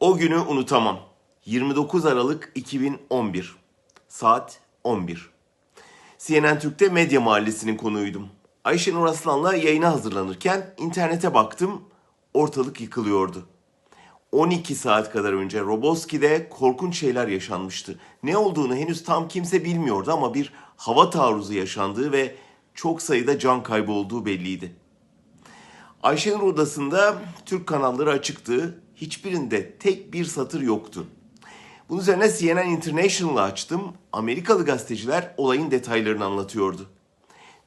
O günü unutamam. 29 Aralık 2011. Saat 11. CNN Türk'te Medya Mahallesi'nin konuğuydum. Ayşenur Aslan'la yayına hazırlanırken internete baktım. Ortalık yıkılıyordu. 12 saat kadar önce Roboski'de korkunç şeyler yaşanmıştı. Ne olduğunu henüz tam kimse bilmiyordu ama bir hava taarruzu yaşandığı ve çok sayıda can kaybı olduğu belliydi. Ayşenur odasında Türk kanalları açıktı. Hiçbirinde tek bir satır yoktu. Bunun üzerine CNN International'ı açtım. Amerikalı gazeteciler olayın detaylarını anlatıyordu.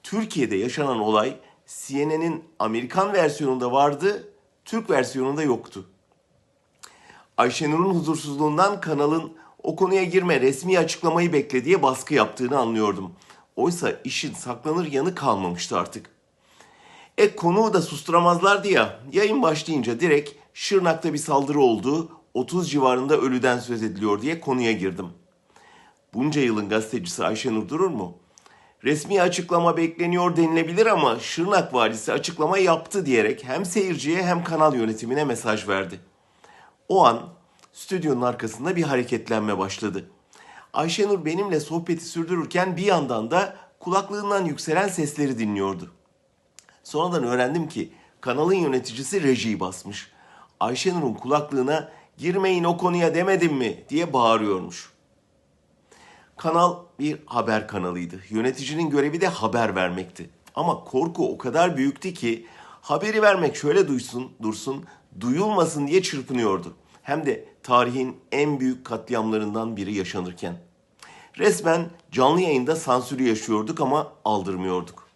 Türkiye'de yaşanan olay CNN'in Amerikan versiyonunda vardı, Türk versiyonunda yoktu. Ayşenur'un huzursuzluğundan kanalın o konuya girme resmi açıklamayı bekle diye baskı yaptığını anlıyordum. Oysa işin saklanır yanı kalmamıştı artık. E konuğu da susturamazlardı ya. Yayın başlayınca direkt Şırnak'ta bir saldırı oldu. 30 civarında ölüden söz ediliyor diye konuya girdim. Bunca yılın gazetecisi Ayşenur durur mu? Resmi açıklama bekleniyor denilebilir ama Şırnak valisi açıklama yaptı diyerek hem seyirciye hem kanal yönetimine mesaj verdi. O an stüdyonun arkasında bir hareketlenme başladı. Ayşenur benimle sohbeti sürdürürken bir yandan da kulaklığından yükselen sesleri dinliyordu. Sonradan öğrendim ki kanalın yöneticisi rejiyi basmış. Ayşenur'un kulaklığına girmeyin o konuya demedim mi diye bağırıyormuş. Kanal bir haber kanalıydı. Yöneticinin görevi de haber vermekti. Ama korku o kadar büyüktü ki haberi vermek şöyle duysun, dursun, duyulmasın diye çırpınıyordu. Hem de tarihin en büyük katliamlarından biri yaşanırken. Resmen canlı yayında sansürü yaşıyorduk ama aldırmıyorduk.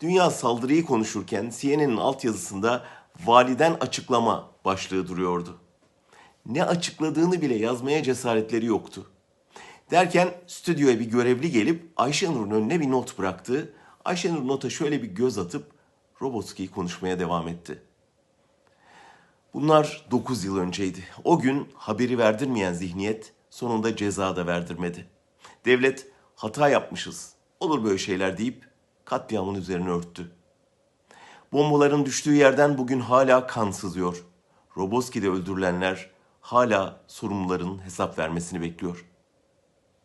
Dünya saldırıyı konuşurken CNN'in altyazısında validen açıklama başlığı duruyordu. Ne açıkladığını bile yazmaya cesaretleri yoktu. Derken stüdyoya bir görevli gelip Ayşenur'un önüne bir not bıraktı. Ayşenur nota şöyle bir göz atıp Robotski'yi konuşmaya devam etti. Bunlar 9 yıl önceydi. O gün haberi verdirmeyen zihniyet sonunda ceza da verdirmedi. Devlet hata yapmışız, olur böyle şeyler deyip katliamın üzerine örttü. Bombaların düştüğü yerden bugün hala kan sızıyor. Roboski'de öldürülenler hala sorumluların hesap vermesini bekliyor.